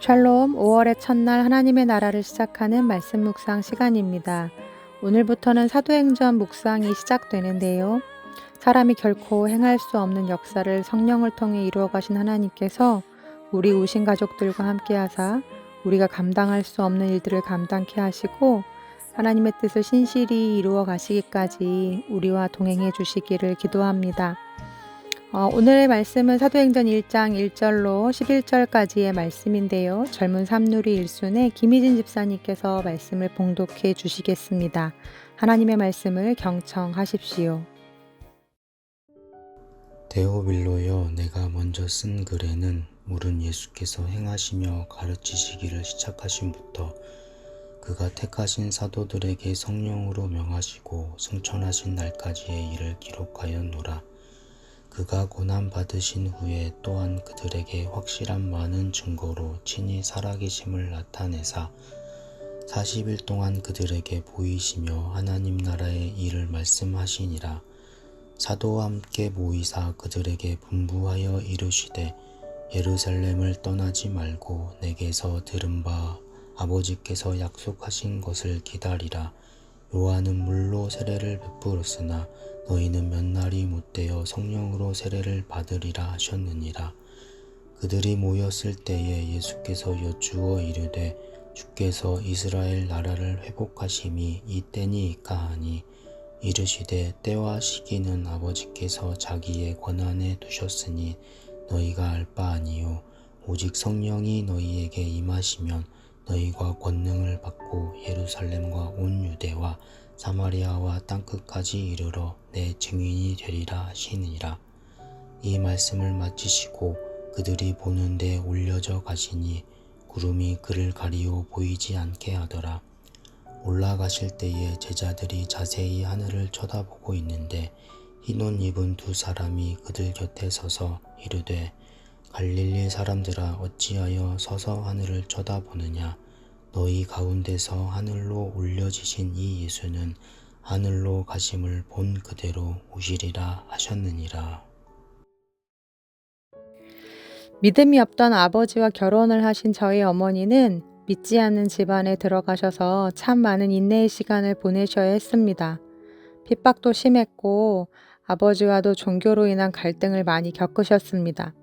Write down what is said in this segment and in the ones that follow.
샬롬 5월의 첫날 하나님의 나라를 시작하는 말씀 묵상 시간입니다. 오늘부터는 사도행전 묵상이 시작되는데요. 사람이 결코 행할 수 없는 역사를 성령을 통해 이루어 가신 하나님께서 우리 우신 가족들과 함께 하사 우리가 감당할 수 없는 일들을 감당케 하시고 하나님의 뜻을 신실히 이루어 가시기까지 우리와 동행해 주시기를 기도합니다. 어, 오늘의 말씀은 사도행전 1장 1절로 11절까지의 말씀인데요. 젊은 삼누리 일순의 김희진 집사님께서 말씀을 봉독해 주시겠습니다. 하나님의 말씀을 경청하십시오. 데오빌로여 내가 먼저 쓴 글에는 물은 예수께서 행하시며 가르치시기를 시작하신부터 그가 택하신 사도들에게 성령으로 명하시고 승천하신 날까지의 일을 기록하였노라. 그가 고난 받으신 후에 또한 그들에게 확실한 많은 증거로 친히 살아계심을 나타내사 40일 동안 그들에게 보이시며 하나님 나라의 일을 말씀하시니라. 사도와 함께 모이사 그들에게 분부하여 이르시되 예루살렘을 떠나지 말고 내게서 들은 바 아버지께서 약속하신 것을 기다리라. 요한은 물로 세례를 베풀었으나 너희는 몇 날이 못되어 성령으로 세례를 받으리라 하셨느니라. 그들이 모였을 때에 예수께서 여쭈어 이르되 주께서 이스라엘 나라를 회복하심이 이 때니이까 하니 이르시되 때와 시기는 아버지께서 자기의 권한에 두셨으니 너희가 알 바 아니요 오직 성령이 너희에게 임하시면 너희가 권능을 받고 예루살렘과 온 유대와 사마리아와 땅끝까지 이르러 내 증인이 되리라 하시니라. 이 말씀을 마치시고 그들이 보는데 올려져 가시니 구름이 그를 가리어 보이지 않게 하더라. 올라가실 때에 제자들이 자세히 하늘을 쳐다보고 있는데 흰옷 입은 두 사람이 그들 곁에 서서 이르되 갈릴리 사람들아 어찌하여 서서 하늘을 쳐다보느냐 너희 가운데서 하늘로 올려지신 이 예수는 하늘로 가심을 본 그대로 오시리라 하셨느니라. 믿음이 없던 아버지와 결혼을 하신 저희 어머니는 믿지 않는 집안에 들어가셔서 참 많은 인내의 시간을 보내셔야 했습니다. 핍박도 심했고 아버지와도 종교로 인한 갈등을 많이 겪으셨습니다.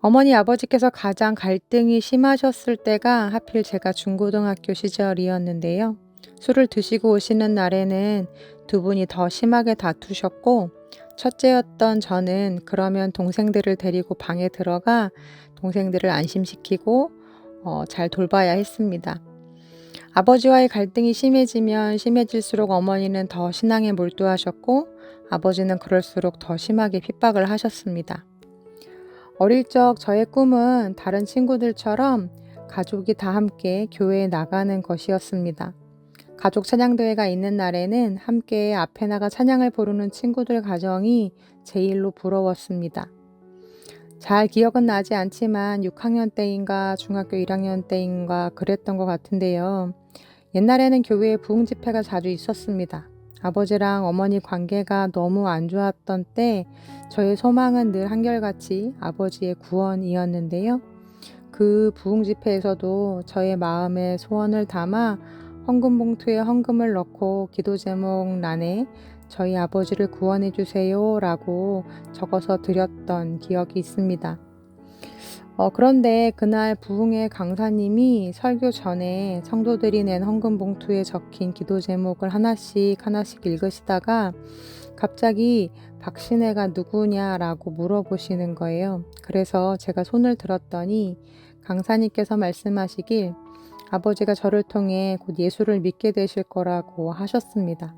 어머니 아버지께서 가장 갈등이 심하셨을 때가 하필 제가 중고등학교 시절이었는데요. 술을 드시고 오시는 날에는 두 분이 더 심하게 다투셨고 첫째였던 저는 그러면 동생들을 데리고 방에 들어가 동생들을 안심시키고 어, 잘 돌봐야 했습니다. 아버지와의 갈등이 심해지면 심해질수록 어머니는 더 신앙에 몰두하셨고 아버지는 그럴수록 더 심하게 핍박을 하셨습니다. 어릴 적 저의 꿈은 다른 친구들처럼 가족이 다 함께 교회에 나가는 것이었습니다. 가족 찬양대회가 있는 날에는 함께 앞에 나가 찬양을 부르는 친구들 가정이 제일로 부러웠습니다. 잘 기억은 나지 않지만 6학년 때인가 중학교 1학년 때인가 그랬던 것 같은데요. 옛날에는 교회에 부흥 집회가 자주 있었습니다. 아버지랑 어머니 관계가 너무 안 좋았던 때 저의 소망은 늘 한결같이 아버지의 구원이었는데요. 그 부흥 집회에서도 저의 마음에 소원을 담아 헌금 봉투에 헌금을 넣고 기도 제목란에 저희 아버지를 구원해 주세요 라고 적어서 드렸던 기억이 있습니다. 어, 그런데 그날 부흥의 강사님이 설교 전에 성도들이 낸 헌금 봉투에 적힌 기도 제목을 하나씩 하나씩 읽으시다가 갑자기 박신혜가 누구냐라고 물어보시는 거예요. 그래서 제가 손을 들었더니 강사님께서 말씀하시길 아버지가 저를 통해 곧 예수를 믿게 되실 거라고 하셨습니다.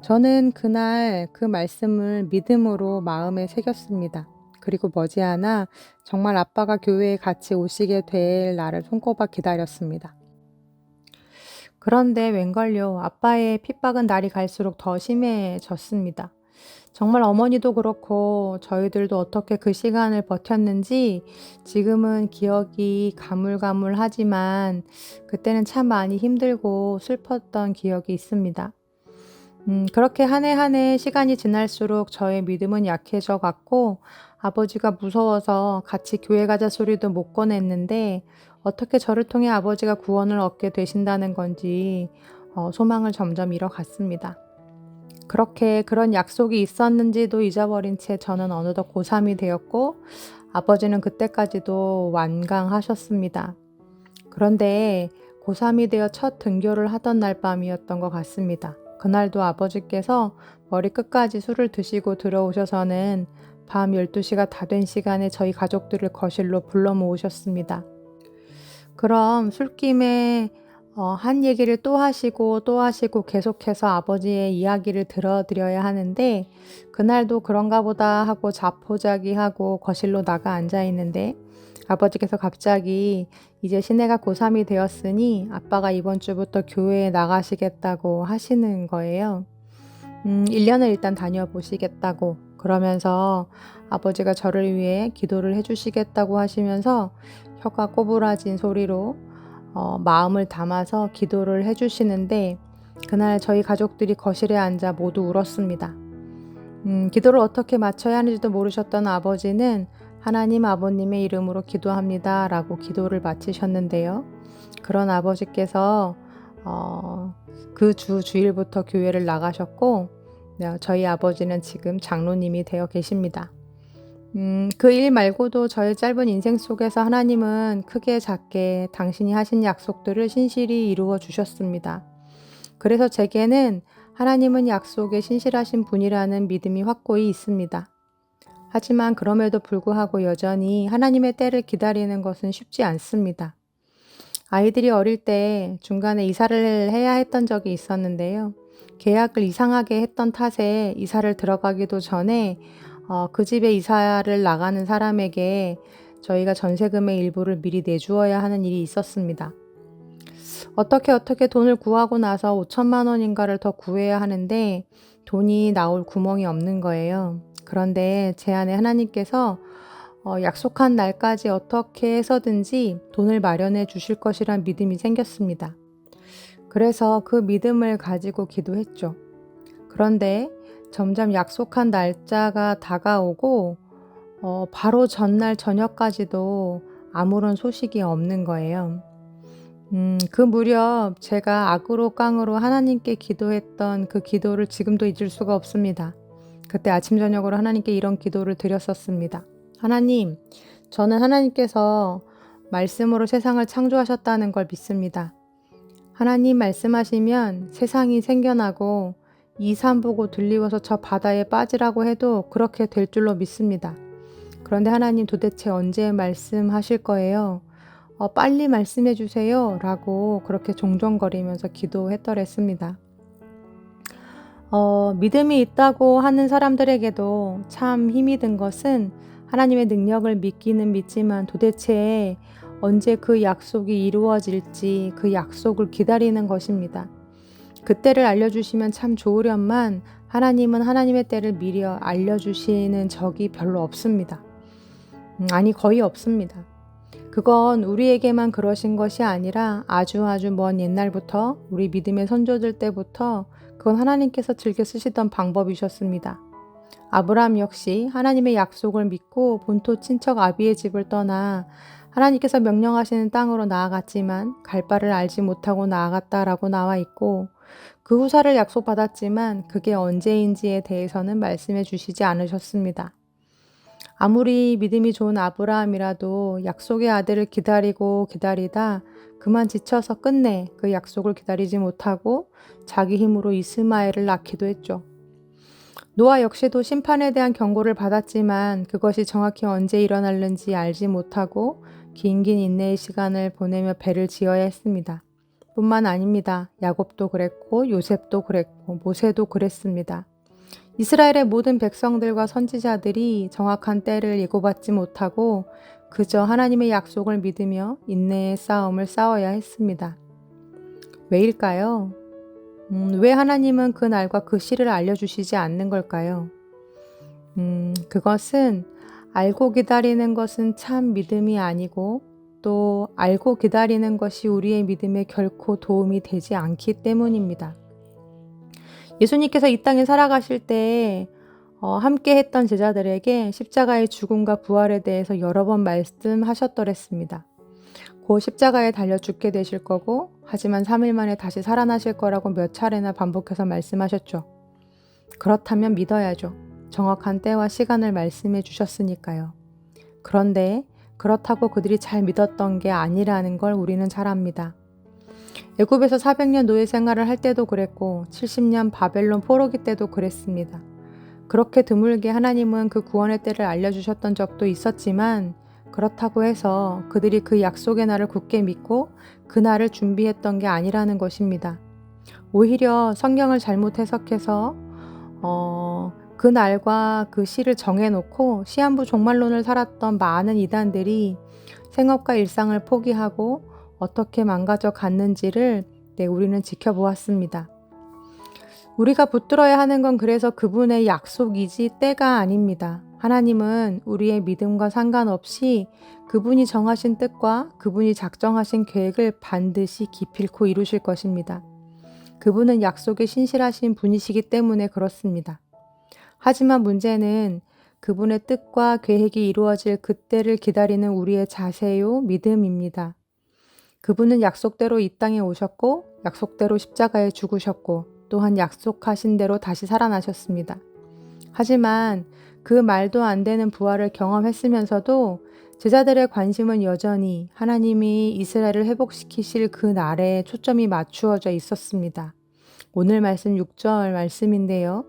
저는 그날 그 말씀을 믿음으로 마음에 새겼습니다. 그리고 머지않아 정말 아빠가 교회에 같이 오시게 될 날을 손꼽아 기다렸습니다. 그런데 웬걸요, 아빠의 핍박은 날이 갈수록 더 심해졌습니다. 정말 어머니도 그렇고 저희들도 어떻게 그 시간을 버텼는지 지금은 기억이 가물가물하지만 그때는 참 많이 힘들고 슬펐던 기억이 있습니다. 음, 그렇게 한 해 한 해 시간이 지날수록 저의 믿음은 약해져 갔고 아버지가 무서워서 같이 교회 가자 소리도 못 꺼냈는데 어떻게 저를 통해 아버지가 구원을 얻게 되신다는 건지 어, 소망을 점점 잃어갔습니다. 그렇게 그런 약속이 있었는지도 잊어버린 채 저는 어느덧 고3이 되었고 아버지는 그때까지도 완강하셨습니다. 그런데 고3이 되어 첫 등교를 하던 날 밤이었던 것 같습니다. 그날도 아버지께서 머리 끝까지 술을 드시고 들어오셔서는 밤 12시가 다 된 시간에 저희 가족들을 거실로 불러 모으셨습니다. 그럼 술김에 어, 한 얘기를 또 하시고 또 하시고 계속해서 아버지의 이야기를 들어드려야 하는데 그날도 그런가 보다 하고 자포자기하고 거실로 나가 앉아 있는데 아버지께서 갑자기 이제 시내가 고3이 되었으니 아빠가 이번 주부터 교회에 나가시겠다고 하시는 거예요. 음, 1년을 일단 다녀보시겠다고 그러면서 아버지가 저를 위해 기도를 해주시겠다고 하시면서 혀가 꼬부라진 소리로 어, 마음을 담아서 기도를 해주시는데 그날 저희 가족들이 거실에 앉아 모두 울었습니다. 음, 기도를 어떻게 마쳐야 하는지도 모르셨던 아버지는 하나님 아버님의 이름으로 기도합니다. 라고 기도를 마치셨는데요. 그런 아버지께서 어, 그 주 주일부터 교회를 나가셨고 네, 저희 아버지는 지금 장로님이 되어 계십니다. 음, 그 일 말고도 저의 짧은 인생 속에서 하나님은 크게 작게 당신이 하신 약속들을 신실히 이루어 주셨습니다. 그래서 제게는 하나님은 약속에 신실하신 분이라는 믿음이 확고히 있습니다. 하지만 그럼에도 불구하고 여전히 하나님의 때를 기다리는 것은 쉽지 않습니다. 아이들이 어릴 때 중간에 이사를 해야 했던 적이 있었는데요. 계약을 이상하게 했던 탓에 이사를 들어가기도 전에 어, 그 집에 이사를 나가는 사람에게 저희가 전세금의 일부를 미리 내주어야 하는 일이 있었습니다. 어떻게 어떻게 돈을 구하고 나서 5천만 원인가를 더 구해야 하는데 돈이 나올 구멍이 없는 거예요. 그런데 제 안에 하나님께서 어, 약속한 날까지 어떻게 해서든지 돈을 마련해 주실 것이란 믿음이 생겼습니다. 그래서 그 믿음을 가지고 기도했죠. 그런데 점점 약속한 날짜가 다가오고 어, 바로 전날 저녁까지도 아무런 소식이 없는 거예요. 음, 그 무렵 제가 악으로 깡으로 하나님께 기도했던 그 기도를 지금도 잊을 수가 없습니다. 그때 아침 저녁으로 하나님께 이런 기도를 드렸었습니다. 하나님, 저는 하나님께서 말씀으로 세상을 창조하셨다는 걸 믿습니다. 하나님 말씀하시면 세상이 생겨나고 이산 보고 들리워서 저 바다에 빠지라고 해도 그렇게 될 줄로 믿습니다. 그런데 하나님 도대체 언제 말씀하실 거예요? 어, 빨리 말씀해 주세요. 라고 그렇게 종종거리면서 기도했더랬습니다. 어, 믿음이 있다고 하는 사람들에게도 참 힘이 든 것은 하나님의 능력을 믿기는 믿지만 도대체 언제 그 약속이 이루어질지 그 약속을 기다리는 것입니다. 그때를 알려주시면 참 좋으련만 하나님은 하나님의 때를 미리 알려주시는 적이 별로 없습니다. 음, 아니, 거의 없습니다. 그건 우리에게만 그러신 것이 아니라 아주 아주 먼 옛날부터 우리 믿음의 선조들 때부터 그건 하나님께서 즐겨 쓰시던 방법이셨습니다. 아브라함 역시 하나님의 약속을 믿고 본토 친척 아비의 집을 떠나 하나님께서 명령하시는 땅으로 나아갔지만 갈 바를 알지 못하고 나아갔다라고 나와 있고 그 후사를 약속받았지만 그게 언제인지에 대해서는 말씀해 주시지 않으셨습니다. 아무리 믿음이 좋은 아브라함이라도 약속의 아들을 기다리고 기다리다 그만 지쳐서 끝내 그 약속을 기다리지 못하고 자기 힘으로 이스마엘을 낳기도 했죠. 노아 역시도 심판에 대한 경고를 받았지만 그것이 정확히 언제 일어날는지 알지 못하고 긴긴 인내의 시간을 보내며 배를 지어야 했습니다. 뿐만 아닙니다. 야곱도 그랬고 요셉도 그랬고 모세도 그랬습니다. 이스라엘의 모든 백성들과 선지자들이 정확한 때를 예고받지 못하고 그저 하나님의 약속을 믿으며 인내의 싸움을 싸워야 했습니다. 왜일까요? 음, 왜 하나님은 그 날과 그 시를 알려주시지 않는 걸까요? 음, 그것은 알고 기다리는 것은 참 믿음이 아니고 또 알고 기다리는 것이 우리의 믿음에 결코 도움이 되지 않기 때문입니다. 예수님께서 이 땅에 살아가실 때 어, 함께 했던 제자들에게 십자가의 죽음과 부활에 대해서 여러 번 말씀하셨더랬습니다. 곧 십자가에 달려 죽게 되실 거고, 하지만 3일 만에 다시 살아나실 거라고 몇 차례나 반복해서 말씀하셨죠. 그렇다면 믿어야죠. 정확한 때와 시간을 말씀해 주셨으니까요. 그런데 그렇다고 그들이 잘 믿었던 게 아니라는 걸 우리는 잘 압니다. 애굽에서 400년 노예 생활을 할 때도 그랬고 70년 바벨론 포로기 때도 그랬습니다. 그렇게 드물게 하나님은 그 구원의 때를 알려주셨던 적도 있었지만 그렇다고 해서 그들이 그 약속의 날을 굳게 믿고 그 날을 준비했던 게 아니라는 것입니다. 오히려 성경을 잘못 해석해서 어, 그 날과 그 시를 정해놓고 시한부 종말론을 살았던 많은 이단들이 생업과 일상을 포기하고 어떻게 망가져 갔는지를 네, 우리는 지켜보았습니다. 우리가 붙들어야 하는 건 그래서 그분의 약속이지 때가 아닙니다. 하나님은 우리의 믿음과 상관없이 그분이 정하신 뜻과 그분이 작정하신 계획을 반드시 기필코 이루실 것입니다. 그분은 약속에 신실하신 분이시기 때문에 그렇습니다. 하지만 문제는 그분의 뜻과 계획이 이루어질 그때를 기다리는 우리의 자세요 믿음입니다. 그분은 약속대로 이 땅에 오셨고 약속대로 십자가에 죽으셨고 또한 약속하신 대로 다시 살아나셨습니다. 하지만 그 말도 안 되는 부활을 경험했으면서도 제자들의 관심은 여전히 하나님이 이스라엘을 회복시키실 그 날에 초점이 맞추어져 있었습니다. 오늘 말씀 6절 말씀인데요.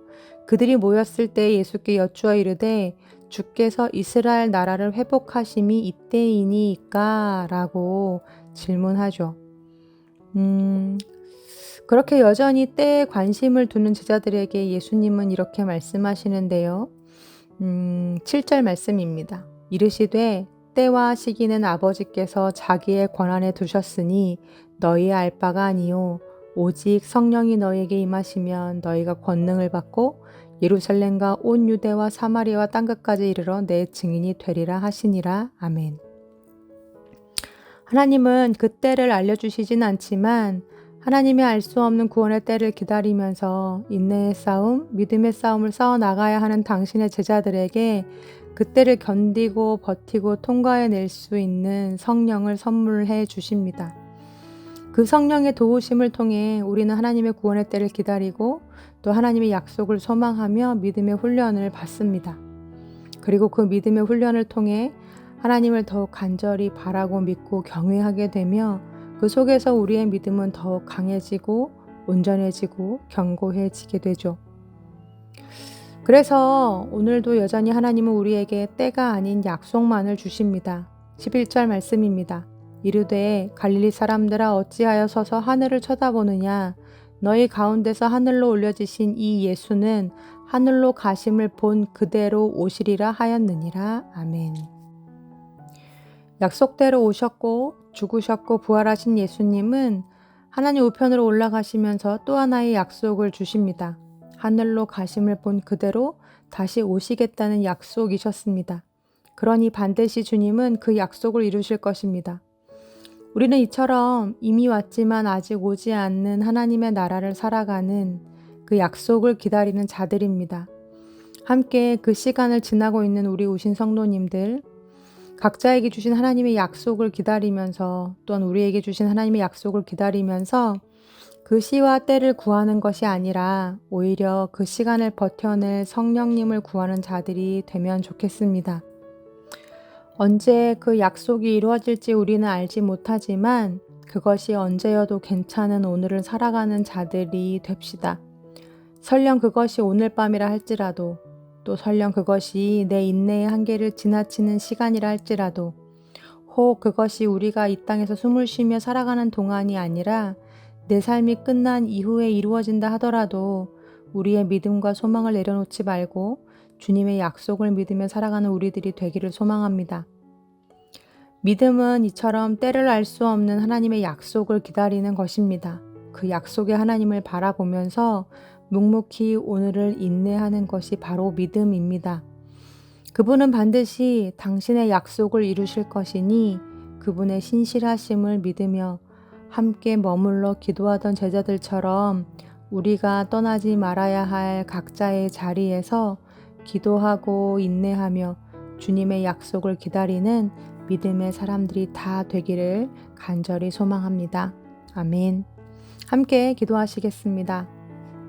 그들이 모였을 때 예수께 여쭈어 이르되 주께서 이스라엘 나라를 회복하심이 이때이니까 라고 질문하죠. 음, 그렇게 여전히 때에 관심을 두는 제자들에게 예수님은 이렇게 말씀하시는데요. 음, 7절 말씀입니다. 이르시되 때와 시기는 아버지께서 자기의 권한에 두셨으니 너희 알 바가 아니요 오직 성령이 너희에게 임하시면 너희가 권능을 받고 예루살렘과 온 유대와 사마리아와 땅 끝까지 이르러 내 증인이 되리라 하시니라 아멘. 하나님은 그 때를 알려주시진 않지만 하나님이 알수 없는 구원의 때를 기다리면서 인내의 싸움, 믿음의 싸움을 싸워 나가야 하는 당신의 제자들에게 그때를 견디고 버티고 통과해낼 수 있는 성령을 선물해 주십니다. 그 성령의 도우심을 통해 우리는 하나님의 구원의 때를 기다리고 또 하나님의 약속을 소망하며 믿음의 훈련을 받습니다. 그리고 그 믿음의 훈련을 통해 하나님을 더욱 간절히 바라고 믿고 경외하게 되며 그 속에서 우리의 믿음은 더욱 강해지고 온전해지고 견고해지게 되죠. 그래서 오늘도 여전히 하나님은 우리에게 때가 아닌 약속만을 주십니다. 11절 말씀입니다. 이르되 갈릴리 사람들아 어찌하여 서서 하늘을 쳐다보느냐 너희 가운데서 하늘로 올려지신 이 예수는 하늘로 가심을 본 그대로 오시리라 하였느니라 아멘. 약속대로 오셨고 죽으셨고 부활하신 예수님은 하나님 우편으로 올라가시면서 또 하나의 약속을 주십니다. 하늘로 가심을 본 그대로 다시 오시겠다는 약속이셨습니다. 그러니 반드시 주님은 그 약속을 이루실 것입니다. 우리는 이처럼 이미 왔지만 아직 오지 않는 하나님의 나라를 살아가는 그 약속을 기다리는 자들입니다. 함께 그 시간을 지나고 있는 우리 오신 성도님들, 각자에게 주신 하나님의 약속을 기다리면서 또한 우리에게 주신 하나님의 약속을 기다리면서 그 시와 때를 구하는 것이 아니라 오히려 그 시간을 버텨낼 성령님을 구하는 자들이 되면 좋겠습니다. 언제 그 약속이 이루어질지 우리는 알지 못하지만 그것이 언제여도 괜찮은 오늘을 살아가는 자들이 됩시다. 설령 그것이 오늘 밤이라 할지라도 또 설령 그것이 내 인내의 한계를 지나치는 시간이라 할지라도 혹 그것이 우리가 이 땅에서 숨을 쉬며 살아가는 동안이 아니라 내 삶이 끝난 이후에 이루어진다 하더라도 우리의 믿음과 소망을 내려놓지 말고 주님의 약속을 믿으며 살아가는 우리들이 되기를 소망합니다. 믿음은 이처럼 때를 알 수 없는 하나님의 약속을 기다리는 것입니다. 그 약속의 하나님을 바라보면서 묵묵히 오늘을 인내하는 것이 바로 믿음입니다. 그분은 반드시 당신의 약속을 이루실 것이니 그분의 신실하심을 믿으며 함께 머물러 기도하던 제자들처럼 우리가 떠나지 말아야 할 각자의 자리에서 기도하고 인내하며 주님의 약속을 기다리는 믿음의 사람들이 다 되기를 간절히 소망합니다. 아멘. 함께 기도하시겠습니다.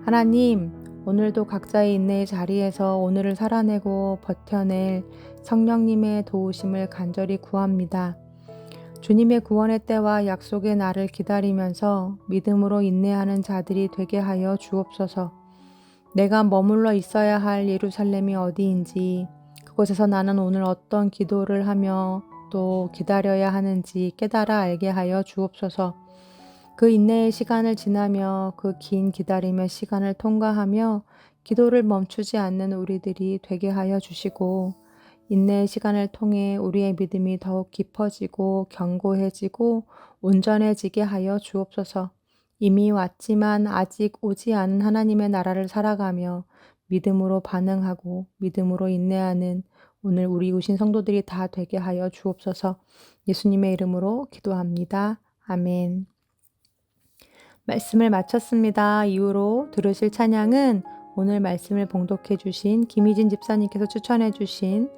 하나님, 오늘도 각자의 인내의 자리에서 오늘을 살아내고 버텨낼 성령님의 도우심을 간절히 구합니다. 주님의 구원의 때와 약속의 날을 기다리면서 믿음으로 인내하는 자들이 되게 하여 주옵소서. 내가 머물러 있어야 할 예루살렘이 어디인지, 그곳에서 나는 오늘 어떤 기도를 하며 또 기다려야 하는지 깨달아 알게 하여 주옵소서. 그 인내의 시간을 지나며 그 긴 기다림의 시간을 통과하며 기도를 멈추지 않는 우리들이 되게 하여 주시고 인내의 시간을 통해 우리의 믿음이 더욱 깊어지고 견고해지고 온전해지게 하여 주옵소서. 이미 왔지만 아직 오지 않은 하나님의 나라를 살아가며 믿음으로 반응하고 믿음으로 인내하는 오늘 우리 우신 성도들이 다 되게 하여 주옵소서. 예수님의 이름으로 기도합니다. 아멘. 말씀을 마쳤습니다. 이후로 들으실 찬양은 오늘 말씀을 봉독해 주신 김희진 집사님께서 추천해 주신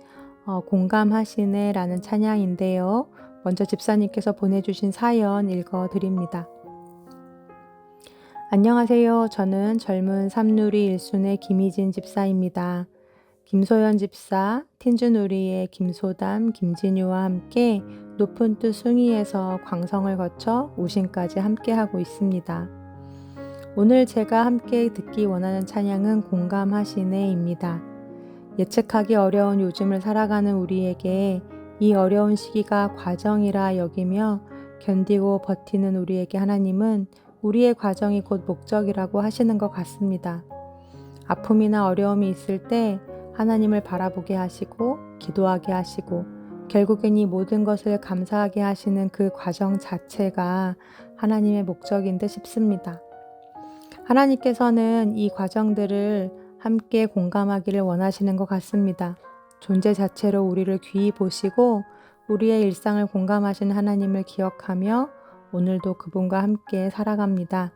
어, 공감하시네 라는 찬양인데요. 먼저 집사님께서 보내주신 사연 읽어 드립니다. 안녕하세요. 저는 젊은 삼누리 일순의 김희진 집사입니다. 김소연 집사, 틴주누리의 김소담, 김진유와 함께 높은 뜻 숭이에서 광성을 거쳐 우신까지 함께하고 있습니다. 오늘 제가 함께 듣기 원하는 찬양은 공감하시네입니다. 예측하기 어려운 요즘을 살아가는 우리에게 이 어려운 시기가 과정이라 여기며 견디고 버티는 우리에게 하나님은 우리의 과정이 곧 목적이라고 하시는 것 같습니다. 아픔이나 어려움이 있을 때 하나님을 바라보게 하시고 기도하게 하시고 결국엔 이 모든 것을 감사하게 하시는 그 과정 자체가 하나님의 목적인 듯 싶습니다. 하나님께서는 이 과정들을 함께 공감하기를 원하시는 것 같습니다. 존재 자체로 우리를 귀히 보시고 우리의 일상을 공감하시는 하나님을 기억하며 오늘도 그분과 함께 살아갑니다.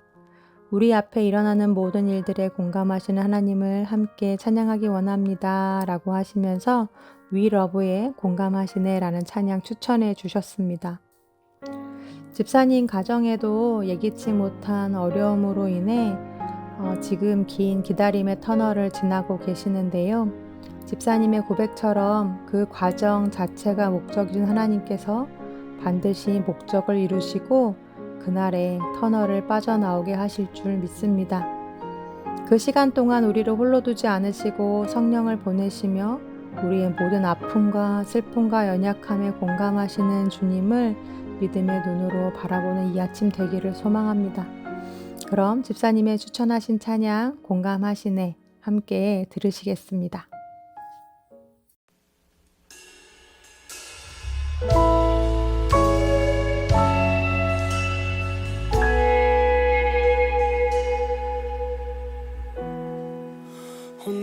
우리 앞에 일어나는 모든 일들에 공감하시는 하나님을 함께 찬양하기 원합니다. 라고 하시면서 위러브의 공감하시네 라는 찬양 추천해 주셨습니다. 집사님 가정에도 예기치 못한 어려움으로 인해 어, 지금 긴 기다림의 터널을 지나고 계시는데요. 집사님의 고백처럼 그 과정 자체가 목적인 하나님께서 반드시 목적을 이루시고 그날에 터널을 빠져나오게 하실 줄 믿습니다. 그 시간 동안 우리를 홀로 두지 않으시고 성령을 보내시며 우리의 모든 아픔과 슬픔과 연약함에 공감하시는 주님을 믿음의 눈으로 바라보는 이 아침 되기를 소망합니다. 그럼 집사님의 추천하신 찬양 공감하시네 함께 들으시겠습니다.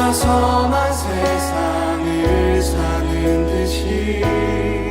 혼자서만 세상을 사는 듯이.